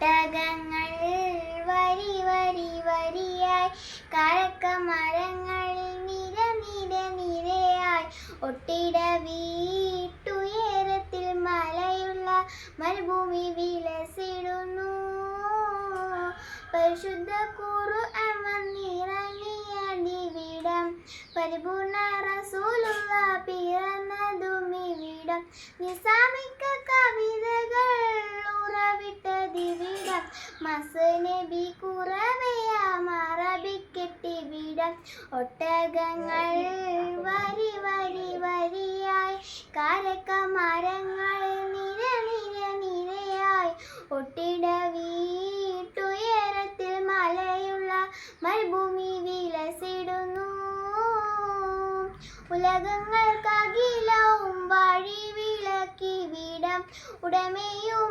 ഒട്ടകങ്ങൾ വരി വരി വരിയായി. കഴക്ക മരങ്ങൾ നിര നിര നിരയായി. ഒട്ടിട വീട്ടുയരത്തിൽ മലയുള്ള മരുഭൂമി വിലസിടുന്നു. പരിശുദ്ധ കുറു പരിപൂർണ റസൂലുള്ള പിറന്നതും ഇവിടം. മസനബി കുറവയാം അറബിക്കെട്ടിവിടം ഒട്ടകങ്ങൾ വരി വരി വരിയായി കാരക്ക മരങ്ങൾ നിര നിര നിരയായി. ഒട്ടിട വീട്ടുയരത്തിൽ മലയുള്ള മരുഭൂമി വിലസിടുന്നു. ഉലകങ്ങൾക്കകിലവും വഴി വിളക്കി വിടം. ഉടമയും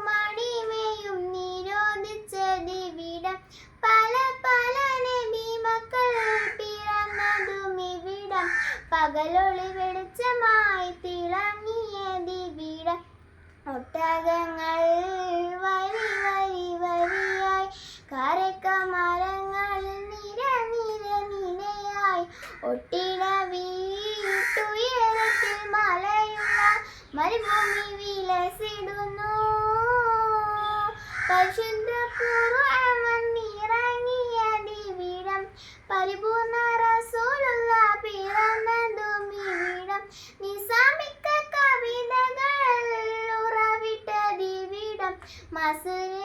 പല പല നബി മക്കൾ പിറന്നതും ഇവിടം. പകലൊളി വെളിച്ചമായി തിളങ്ങിയതിവിടം ഒട്ടകങ്ങൾ വരി വരി വരിയായി. കരക്ക മരങ്ങൾ നിര നിര നിരയായി. ഒട്ടിട വീട്ടുയരത്തിൽ മലയുള്ള മരുഭൂമി വിലസിടുന്നു. പരിശുദ്ധ Master